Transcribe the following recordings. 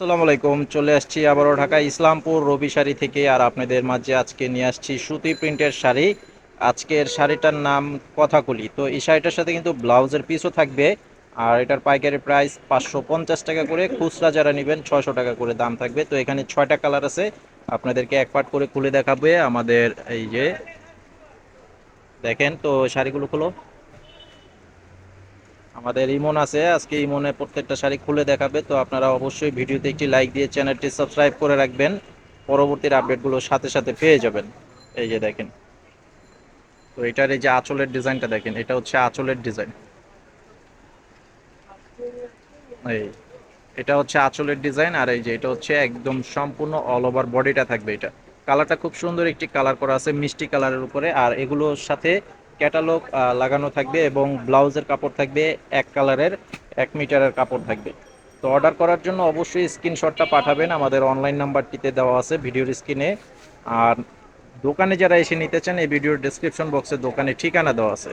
আসসালামু আলাইকুম, চলে আসছি আবারও ঢাকা ইসলামপুর রবি শাড়ি থেকে আর আপনাদের মাঝে আজকে নিয়ে আসছি সুতি প্রিন্টের শাড়ি। আজকের শাড়িটার নাম কথাকুলি। তো এই শাড়িটার সাথে কিন্তু ব্লাউজের পিসও থাকবে আর এটার পাইকারি প্রাইস পাঁচশো পঞ্চাশ টাকা করে। খুচরা যারা নেবেন ছয়শো টাকা করে দাম থাকবে। তো এখানে ছয়টা কালার আছে। আপনাদেরকে এক পার্ট করে খুলে দেখাবে। আমাদের এই যে, দেখেন তো শাড়িগুলো খুলো। আমাদের ইমন আছে, আজকে ইমনে প্রত্যেকটা শাড়ি খুলে দেখাবে, তো আপনারা অবশ্যই ভিডিওতে একটি লাইক দিয়ে চ্যানেলটি সাবস্ক্রাইব করে রাখবেন, পরবর্তীর আপডেটগুলো সাথে সাথে পেয়ে যাবেন। এই যে দেখেন, তো এটার এই যে আঁচলের ডিজাইনটা দেখেন, এটা হচ্ছে আঁচলের ডিজাইন। এই, এটা হচ্ছে আঁচলের ডিজাইন, আর এই যে এটা হচ্ছে একদম সম্পূর্ণ অল ওভার বডিটা থাকবে এটা। কালারটা খুব সুন্দর একটি কালার করা আছে, মিষ্টি কালারের উপরে, আর এগুলোর সাথে ক্যাটালগ লাগানো থাকবে এবং ব্লাউজের কাপড় থাকবে এক কালারের, এক মিটারের কাপড় থাকবে। তো অর্ডার করার জন্য অবশ্যই স্ক্রিনশটটা পাঠাবেন, আমাদের অনলাইন নাম্বারটিতে দেওয়া আছে ভিডিওর স্ক্রিনে। আর দোকানে যারা এসে নিতে চান, এই ভিডিওর ডেসক্রিপশন বক্সে দোকানে ঠিকানা দেওয়া আছে।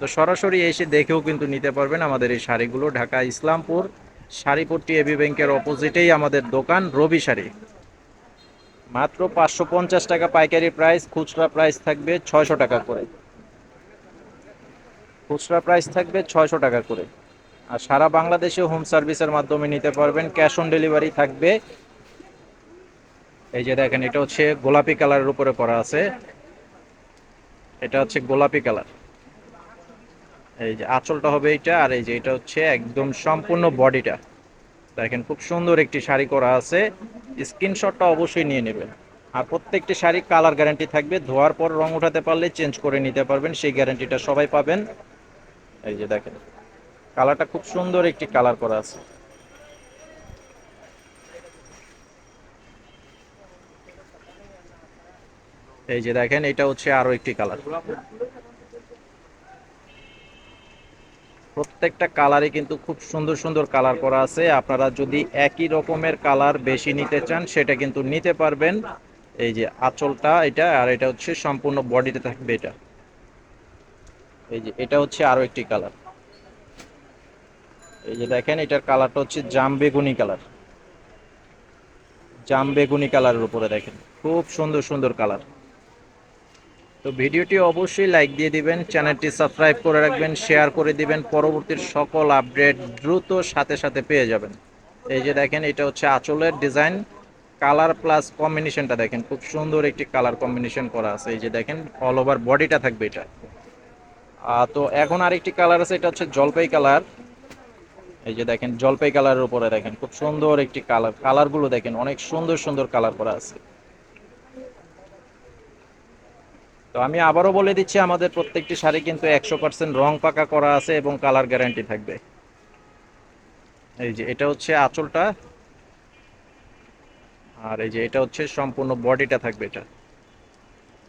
তো সরাসরি এসে দেখেও কিন্তু নিতে পারবেন আমাদের এই শাড়িগুলো, ঢাকা ইসলামপুর, শাড়িপট্টি এবি ব্যাংকের অপোজিটেই আমাদের দোকান, রবি শাড়ি। মাত্র পাঁচশো পঞ্চাশ টাকা পাইকারি প্রাইস খুচরা প্রাইস থাকবে ছয়শো টাকা করে। খুচরা প্রাইস থাকবে ছয়শো টাকা করে। আর সারা বাংলাদেশে হোম সার্ভিসের মাধ্যমে নিতে পারবেন ক্যাশ অন ডেলিভারি থাকবে। এই যে দেখেন, এটা হচ্ছে গোলাপি কালারের উপরে করা আছে। এটা হচ্ছে গোলাপি কালার এই যে আঁচলটা হবে এইটা, আর এই যে এটা হচ্ছে একদম সম্পূর্ণ বডিটা। দেখেন, খুব সুন্দর একটি শাড়ি করা আছে। স্ক্রিনশটটা অবশ্যই নিয়ে নেবেন। আর প্রত্যেকটি শাড়ি কালার গ্যারান্টি থাকবে। ধোয়ার পর রং উঠাতে পারলে চেঞ্জ করে নিতে পারবেন, সেই গ্যারান্টিটা সবাই পাবেন। এই যে দেখেন, কালারটা খুব সুন্দর একটি কালার করা আছে। এই যে দেখেন, এটা হচ্ছে আরও একটি কালার। প্রত্যেকটা কালারে কিন্তু খুব সুন্দর সুন্দর কালার করা আছে। আপনারা যদি একই রকমের কালার বেশি নিতে চান, সেটা কিন্তু নিতে পারবেন। এই যে আঁচলটা এটা, আর এটা হচ্ছে সম্পূর্ণ বডিতে থাকবে এটা। এই যে, এটা হচ্ছে আরও একটি কালার এই যে দেখেন, এটার কালারটা হচ্ছে জাম বেগুনি কালার জাম বেগুনি কালারের উপরে দেখেন, খুব সুন্দর সুন্দর কালার তো ভিডিওটি অবশ্যই লাইক দিয়ে দিবেন, চ্যানেলটি সাবস্ক্রাইব করে রাখবেন শেয়ার করে দিবেন পরবর্তীর সকল আপডেট দ্রুত সাথে সাথে পেয়ে যাবেন। এই যে দেখেন, এটা হচ্ছে আঁচলের ডিজাইন কালার প্লাস কম্বিনেশনটা দেখেন, খুব সুন্দর একটি কালার কম্বিনেশন করা আছে। এই যে দেখেন অল ওভার বডিটা থাকবে এটা। তো এখন আরেকটি কালার আছে, এটা হচ্ছে জলপাই কালার এই যে দেখেন, জলপাই কালারের উপরে দেখেন, খুব সুন্দর একটি কালার কালারগুলো দেখেন, অনেক সুন্দর সুন্দর কালার করা আছে। তো আমি আবারও বলে দিচ্ছি, আমাদের প্রত্যেকটি শাড়ি কিন্তু একশো পার্সেন্ট রং পাকা করা আছে এবং কালার গ্যারান্টি থাকবে। এই যে, এটা হচ্ছে আঁচলটা। আর এই যে, এটা হচ্ছে সম্পূর্ণ বডিটা থাকবে এটা।